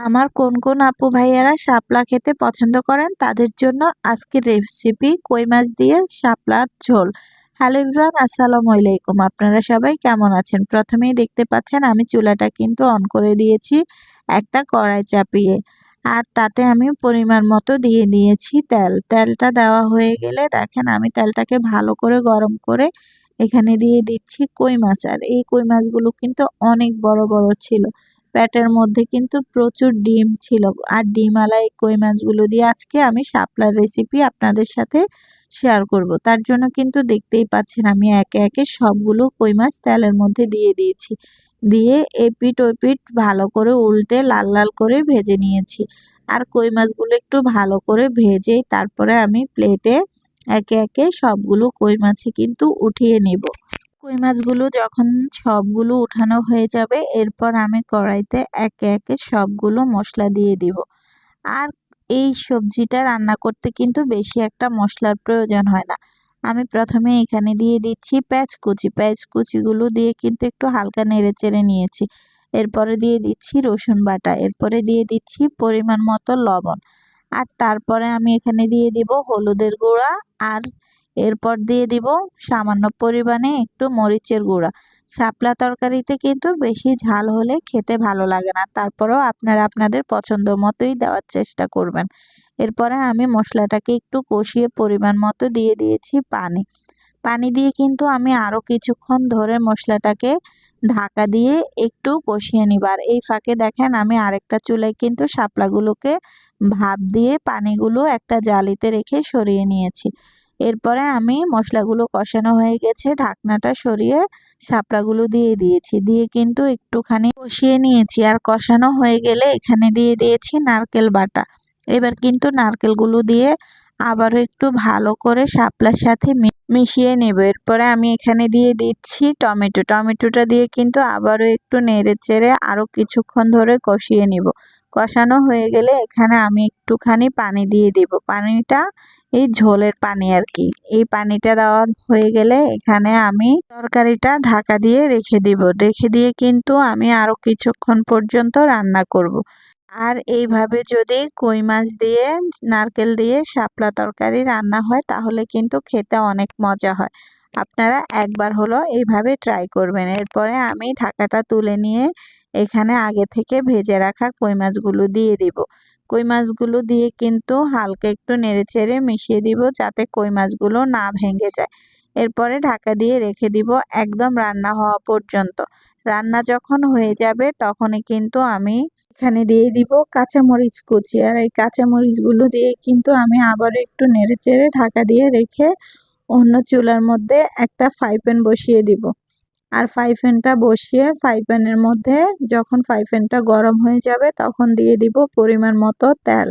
আমার কোন কোন আপু ভাইয়ারা শাপলা খেতে পছন্দ করেন, তাদের জন্য আজকের রেসিপি কই মাছ দিয়ে শাপলার ঝোল। হ্যালো ইভরান আসসালামু আলাইকুম। আপনারা সবাই কেমন আছেন? প্রথমেই দেখতে পাচ্ছেন আমি চুলাটা কিন্তু অন করে দিয়েছি একটা কড়াই চাপিয়ে। আর তাতে আমি পরিমাণ মতো দিয়ে দিয়েছি তেল। তেলটা দেওয়া হয়ে গেলে দেখেন আমি তেলটাকে ভালো করে গরম করে এখানে দিয়ে দিচ্ছি কই মাছ। আর এই কই মাছগুলো কিন্তু অনেক বড় বড় ছিল। প্যাটের মধ্যে কিন্তু প্রচুর ডিম ছিল। আর ডিমওয়ালা এই কই মাছগুলো দিয়ে আজকে আমি শাপলার রেসিপি আপনাদের সাথে শেয়ার করব। তার জন্য কিন্তু দেখতেই পাচ্ছেন আমি একে একে সবগুলো কই মাছ তেলের মধ্যে দিয়ে দিয়েছি। দিয়ে এপিট ওপিট ভালো করে উল্টে লাল লাল করে ভেজে নিয়েছি। আর কই মাছগুলো একটু ভালো করে ভেজেই তারপরে আমি প্লেটে একে একে সবগুলো কই মাছই কিন্তু উঠিয়ে নেব। কই মাছগুলো যখন সবগুলো উঠানো হয়ে যাবে, এরপর আমি কড়াইতে একে একে সবগুলো মশলা দিয়ে দিব। আর এই সবজিটা রান্না করতে কিন্তু বেশি একটা মশলার প্রয়োজন হয় না। আমি প্রথমে এখানে দিয়ে দিচ্ছি পেঁয়াজ কুচি। পেঁয়াজ কুচিগুলো দিয়ে কিন্তু একটু হালকা নেড়ে চেড়ে নিয়েছি। এরপরে দিয়ে দিচ্ছি রসুন বাটা। এরপরে দিয়ে দিচ্ছি পরিমাণ মতো লবণ। আর তারপরে আমি এখানে দিয়ে দিব হলুদের গুঁড়া আর এরপর দিয়ে দিব সামান্য পরিমাণে একটু মরিচের গুঁড়া। শাপলা তরকারিতে কিন্তু বেশি ঝাল হলে খেতে ভালো লাগে না, তারপরেও আপনারা আপনাদের পছন্দ মতোই দেওয়ার চেষ্টা করবেন। এরপরে আমি মশলাটাকে একটু কষিয়ে পরিমাণ মতো দিয়ে দিয়েছি পানি। পানি দিয়ে কিন্তু আমি আরও কিছুক্ষণ ধরে মশলাটাকে ঢাকা দিয়ে একটু কষিয়ে নিবার এই ফাঁকে দেখেন আমি আরেকটা চুলায় কিন্তু শাপলাগুলোকে ভাপ দিয়ে পানিগুলো একটা জালিতে রেখে সরিয়ে নিয়েছি। এরপরে আমি মশলাগুলো কষানো হয়ে গেছে, ঢাকনাটা সরিয়ে শাপলাগুলো দিয়ে দিয়েছি। দিয়ে কিন্তু একটুখানি কষিয়ে নিয়েছি। আর কষানো হয়ে গেলে এখানে দিয়ে দিয়েছি নারকেল বাটা। এবার কিন্তু নারকেলগুলো দিয়ে আবারও একটু ভালো করে শাপলার সাথে মিশিয়ে নেব। এরপরে আমি এখানে দিয়ে দিচ্ছি টমেটো। টমেটোটা দিয়ে কিন্তু আবারও একটু নেড়ে চেড়ে আরও কিছুক্ষণ ধরে কষিয়ে নিব। কষানো হয়ে গেলে এখানে আমি একটুখানি পানি দিয়ে দেব। পানিটা এই ঝোলের পানি আর কি। এই পানিটা দেওয়া হয়ে গেলে এখানে আমি তরকারিটা ঢাকা দিয়ে রেখে দিব। রেখে দিয়ে কিন্তু আমি আরও কিছুক্ষণ পর্যন্ত রান্না করব। আর এইভাবে যদি কই মাছ দিয়ে, নারকেল দিয়ে শাপলা তরকারি রান্না হয়, তাহলে কিন্তু খেতে অনেক মজা হয়। আপনারা একবার হলো এইভাবে ট্রাই করবেন। এরপরে আমি ঢাকাটা তুলে নিয়ে এখানে আগে থেকে ভেজে রাখা কই মাছগুলো দিয়ে দিব। কই মাছগুলো দিয়ে কিন্তু হালকা একটু নেড়ে চেড়ে মিশিয়ে দিব যাতে কই মাছগুলো না ভেঙে যায়। এরপরে ঢাকা দিয়ে রেখে দিব একদম রান্না হওয়া পর্যন্ত। রান্না যখন হয়ে যাবে, তখনই কিন্তু আমি এখানে দিয়ে দিব কাঁচামরিচ কুচি। আর এই কাঁচামরিচগুলো দিয়ে কিন্তু আমি আবারও একটু নেড়ে চেড়ে ঢাকা দিয়ে রেখে অন্য চুলার মধ্যে একটা ফ্রাই প্যান বসিয়ে দিব। আর ফ্রাই প্যানটা বসিয়ে ফ্রাই প্যানের মধ্যে যখন ফ্রাই প্যানটা গরম হয়ে যাবে তখন দিয়ে দিব পরিমাণ মতো তেল।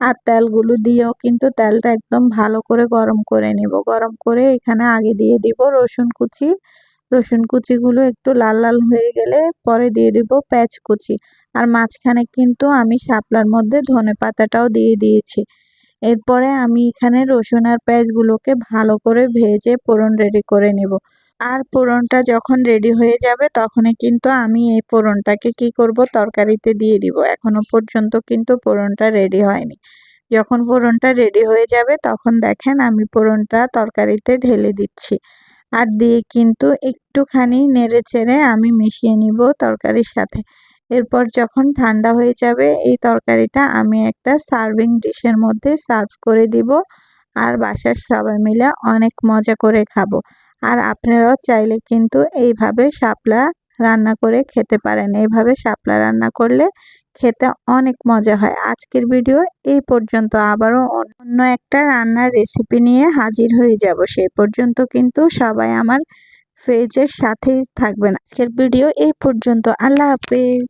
আর তেলগুলো দিয়েও কিন্তু তেলটা একদম ভালো করে গরম করে নেব। গরম করে এখানে আগে দিয়ে দিব রসুন কুচি। রসুন কুচিগুলো একটু লাল লাল হয়ে গেলে পরে দিয়ে দিব পেঁয়াজ কুচি। আর মাঝখানে কিন্তু আমি শাপলার মধ্যে ধনে পাতাটাও দিয়ে দিয়েছি। এরপরে আমি এখানে রসুন আর পেঁয়াজগুলোকে ভালো করে ভেজে পোড়ন রেডি করে নেব। আর পোড়নটা যখন রেডি হয়ে যাবে তখনই কিন্তু আমি এই পোড়নটাকে কি করব, তরকারিতে দিয়ে দিব। এখনও পর্যন্ত কিন্তু পোড়নটা রেডি হয়নি। যখন পোড়নটা রেডি হয়ে যাবে তখন দেখেন আমি পোড়নটা তরকারিতে ঢেলে দিচ্ছি। আর দিয়ে কিন্তু একটুখানি নেড়ে চেড়ে আমি মিশিয়ে নিব তরকারির সাথে। এরপর যখন ঠান্ডা হয়ে যাবে, এই তরকারিটা আমি একটা সার্ভিং ডিশের মধ্যে সার্ভ করে দিব আর বাসার সবাই মিলে অনেক মজা করে খাব। আর আপনারাও চাইলে কিন্তু এইভাবে শাপলা রান্না করে খেতে পারেন। এইভাবে শাপলা রান্না করলে খেতে অনেক মজা হয়। আজকের ভিডিও এই পর্যন্ত। আবারও অন্য একটা রান্নার রেসিপি নিয়ে হাজির হয়ে যাব। সেই পর্যন্ত কিন্তু সবাই আমার ফেজের সাথেই থাকবেন। আজকের ভিডিও এই পর্যন্ত। আল্লাহ হাফেজ।